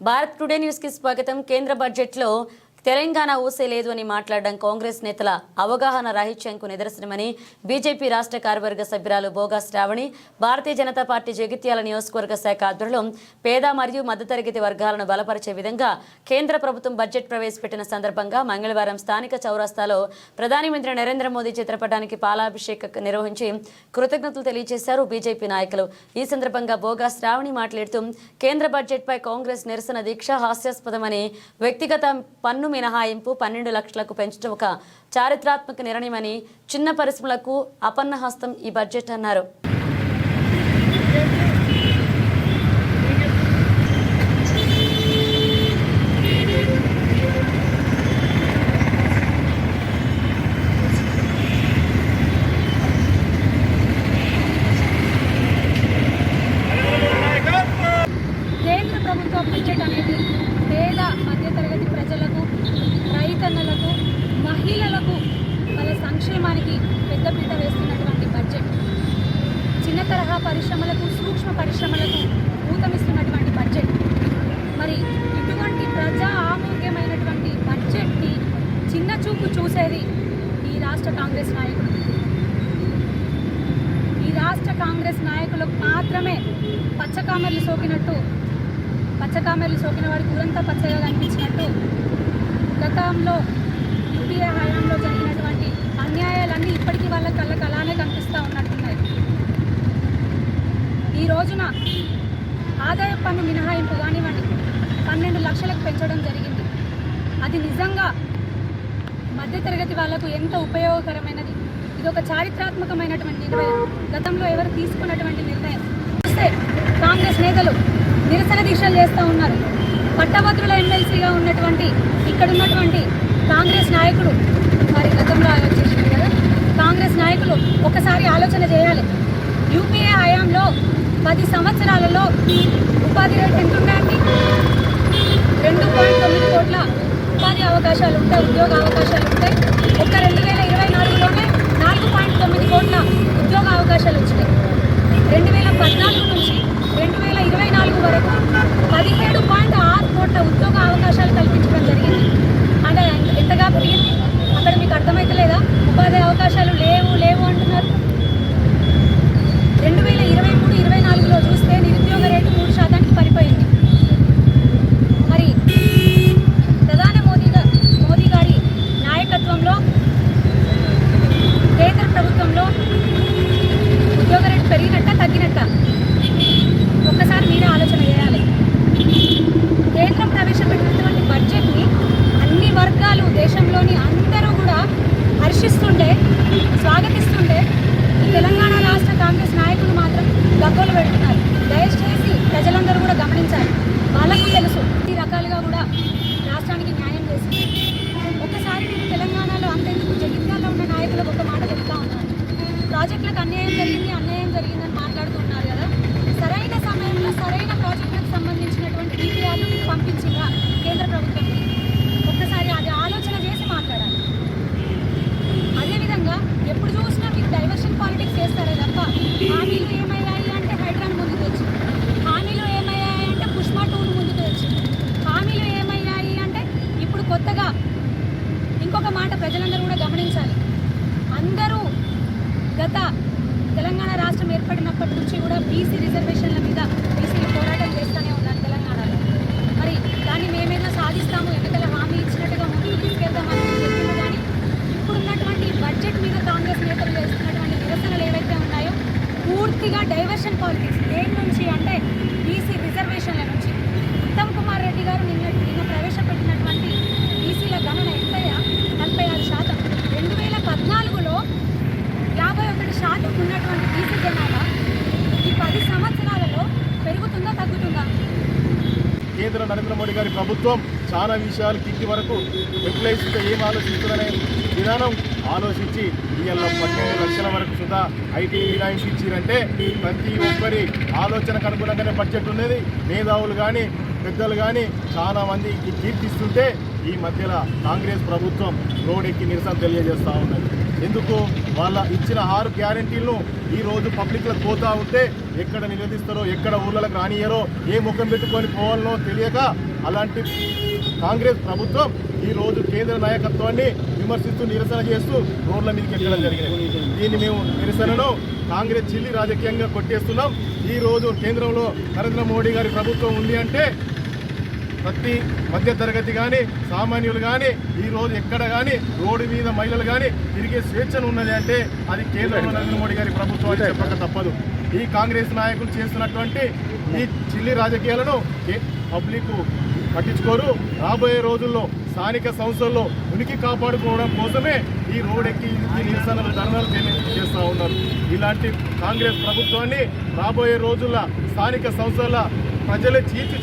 Bharat today న్యూస్కి స్వాగతం. కేంద్ర బడ్జెట్లో తెలంగాణ ఊసే లేదు అని మాట్లాడడం కాంగ్రెస్ నేతల అవగాహన రాహిత్యంకు నిదర్శనమని బీజేపీ రాష్ట్ర కార్యవర్గ సభ్యురాలు బోగా శ్రావణి భారతీయ జనతా పార్టీ జగిత్యాల నియోజకవర్గ శాఖ ఆధ్వర్యంలో పేద మరియు మధ్యతరగతి వర్గాలను బలపరిచే విధంగా కేంద్ర ప్రభుత్వం బడ్జెట్ ప్రవేశపెట్టిన సందర్భంగా మంగళవారం స్థానిక చౌరస్తాలో ప్రధానమంత్రి నరేంద్ర మోదీ చిత్రపటానికి పాలాభిషేక నిర్వహించి కృతజ్ఞతలు తెలియజేశారు బీజేపీ నాయకులు. ఈ సందర్భంగా బోగా శ్రావణి మాట్లాడుతూ కేంద్ర బడ్జెట్పై కాంగ్రెస్ నిరసన దీక్ష హాస్యాస్పదమని వ్యక్తిగత పన్ను మినహాయింపు పన్నెండు లక్షలకు పెంచడం ఒక చారిత్రాత్మక నిర్ణయమని చిన్న పరిశ్రమలకు అపన్న హస్తం ఈ బడ్జెట్ అన్నారు కేంద్ర ప్రభుత్వ బడ్జెట్ అనేది పేద మధ్యతరగతి ప్రజలకు రైతన్నలకు మహిళలకు వాళ్ళ సంక్షేమానికి పెద్దపీట వేస్తున్నటువంటి బడ్జెట్ చిన్న తరహా పరిశ్రమలకు సూక్ష్మ పరిశ్రమలకు ఊతమిస్తున్నటువంటి బడ్జెట్ మరి ఇటువంటి ప్రజా ఆమోగ్యమైనటువంటి బడ్జెట్ని చిన్న చూపు చూసేది ఈ రాష్ట్ర కాంగ్రెస్ నాయకులు. ఈ రాష్ట్ర కాంగ్రెస్ నాయకులకు మాత్రమే పచ్చకామెర్లు సోకినట్టు పచ్చకామెర్లు సోకిన వారికి ఊరంతా పచ్చగా కనిపించినట్టు గతంలో యూపీఏ హయాంలో జరిగినటువంటి అన్యాయాలన్నీ ఇప్పటికీ వాళ్ళ కళ్ళకు అలానే కనిపిస్తూ ఉన్నట్టున్నాయి. ఈ రోజున ఆదాయ పన్ను మినహాయింపు కానివ్వండి పన్నెండు లక్షలకు పెంచడం జరిగింది. అది నిజంగా మధ్యతరగతి వాళ్ళకు ఎంత ఉపయోగకరమైనది? ఇది ఒక చారిత్రాత్మకమైనటువంటి నిర్ణయం. గతంలో ఎవరు తీసుకున్నటువంటి నిర్ణయం? చూస్తే కాంగ్రెస్ నేతలు నిరసన దీక్షలు చేస్తూ ఉన్నారు. పట్టభద్రుల ఎమ్మెల్సీగా ఉన్నటువంటి ఇక్కడ ఉన్నటువంటి కాంగ్రెస్ నాయకుడు మరి గతంలో ఆలోచించారు కదా కాంగ్రెస్ నాయకులు ఒకసారి ఆలోచన చేయాలి. యూపీఏ హయాంలో పది సంవత్సరాలలో ఉపాధి రేటు ఎంత ఉందండి రెండు పాయింట్ తొమ్మిది కోట్ల ఉపాధి అవకాశాలు ఉంటాయి ఉద్యోగ అవకాశాలు ఉంటాయి ఒక్క రెండు వేల ఇరవై నాలుగులోనే నాలుగు పాయింట్ తొమ్మిది కోట్ల ఉద్యోగ అవకాశాలు వచ్చినాయి రెండు వేల పద్నాలుగు నుంచి రెండు వేల ఇరవై నాలుగు వరకు పదిహేడు పాయింట్ ఆరు కోట్ల ఉద్యోగ అవకాశాలు కల్పించడం జరిగింది అంటే ఎంతగా పెరిగింది అక్కడ మీకు అర్థమైతలేదా ఉపాధి అవకాశాలు లేవు లేవు అంటున్నారు రెండు వేల ఇరవై మూడు ఇరవై నాలుగులో చూస్తే నిరుద్యోగ రేటు మూడు శాతానికి పడిపోయింది మరి ప్రధాని మోదీ గా- మోదీ గారి నాయకత్వంలో కేంద్ర ప్రభుత్వంలో ఉద్యోగ రేటు పెరిగినట్ట తగ్గినట్ట ఒక్కసారి మీరే ఆలోచన చేయాలి కేంద్రం ప్రవేశపెట్టినటువంటి బడ్జెట్ని అన్ని వర్గాలు దేశంలోని అందరూ కూడా హర్షిస్తుండే స్వాగతిస్తుండే ఈ తెలంగాణ రాష్ట్ర కాంగ్రెస్ నాయకులు మాత్రం గగ్గోలు పెడుతున్నారు. దయచేసి ప్రజలందరూ కూడా గమనించాలి. వాళ్ళకు తెలుసు ఈ రకాలుగా కూడా రాష్ట్రానికి న్యాయం చేసింది. ఒకసారి నేను తెలంగాణలో అంతేందుకు జగిత్యాలలో ఉన్న నాయకులకు ఒక మాట చెప్తా ఉన్నాను ప్రాజెక్టులకు అన్యాయం జరిగింది అన్యాయం జరిగిందని మాట్లాడుతున్నారు మాట ప్రజలందరూ కూడా గమనించాలి. అందరూ గత తెలంగాణ రాష్ట్రం ఏర్పడినప్పటి నుంచి కూడా బీసీ రిజర్వేషన్ల మీద బీసీలు పోరాటం చేస్తూనే ఉన్నారు తెలంగాణలో. మరి దాన్ని మేమేదో సాధిస్తాము? ఎన్నికల హామీ ఇచ్చినట్టుగా ముందుకు తీసుకెళ్తామని చెప్పింది కానీ ఇప్పుడున్నటువంటి బడ్జెట్ మీద కాంగ్రెస్ నేతలు చేస్తున్నటువంటి నిరసనలు ఏవైతే ఉన్నాయో పూర్తిగా డైవర్షన్ పాలిటిక్స్. దేని నుంచి అంటే బీసీ రిజర్వేషన్ల నుంచి ఉత్తమ్ కుమార్ రెడ్డి గారు నిన్న నిన్న ప్రవేశపెట్టినటువంటి బీసీల గణన ఎంతయ్యా నలభై ఆరు శాతం రెండు వేల పద్నాలుగులో యాభై ఒకటి శాతం ఉన్నటువంటి బీసీ జనాభా ఈ పది సంవత్సరాలలో పెరుగుతుందా తగ్గుతుందా కేంద్ర నరేంద్ర మోడీ గారి ప్రభుత్వం చాలా విషయాలు కింది వరకు ఎంప్లాయీస్తో ఏం ఆలోచిస్తుందనే విధానం ఆలోచించి ఇవాళ పన్నెండు లక్షల వరకు సుధా ఐటీ మినాయింపు ఇచ్చిరంటే ప్రతి ఒక్కరి ఆలోచనకు అనుగుణంగానే బడ్జెట్ ఉన్నది. మేధావులు కానీ పెద్దలు కానీ చాలామంది కీర్తిస్తుంటే ఈ మధ్యలో కాంగ్రెస్ ప్రభుత్వం రోడెక్కి నిరసన తెలియజేస్తూ ఉన్నది. ఎందుకు? వాళ్ళ ఇచ్చిన ఆరు గ్యారంటీలను ఈ రోజు పబ్లిక్లో పోతా ఉంటే ఎక్కడ నిలదీస్తారో ఎక్కడ ఊళ్ళకి రానియరో ఏ ముఖం పెట్టుకొని పోవాలనో తెలియక అలాంటి కాంగ్రెస్ ప్రభుత్వం ఈరోజు కేంద్ర నాయకత్వాన్ని విమర్శిస్తూ నిరసన చేస్తూ రోడ్ల మీదకి వెళ్ళడం జరిగింది. దీన్ని మేము నిరసనను కాంగ్రెస్ చిల్లి రాజకీయంగా కొట్టేస్తున్నాం. ఈ రోజు కేంద్రంలో నరేంద్ర మోడీ గారి ప్రభుత్వం ఉంది అంటే ప్రతి మధ్య తరగతి కానీ సామాన్యులు కానీ ఈ రోజు ఎక్కడ కానీ రోడ్డు మీద మహిళలు కానీ తిరిగే స్వేచ్ఛను ఉన్నది అంటే అది కేంద్రంలో నరేంద్ర మోడీ గారి ప్రభుత్వం చెప్పక తప్పదు. ఈ కాంగ్రెస్ నాయకులు చేస్తున్నటువంటి ఈ చిల్లి రాజకీయాలను పబ్లిక్ పట్టించుకోరు. రాబోయే రోజుల్లో స్థానిక సంస్థల్లో ఉనికి కాపాడుకోవడం కోసమే ఈ రోడ్ ఎక్కి నిరసనలు ధర్నాలు చేస్తూ ఉన్నారు. ఇలాంటి కాంగ్రెస్ ప్రభుత్వాన్ని రాబోయే రోజుల్లో స్థానిక సంస్థల ప్రజలే చీల్చి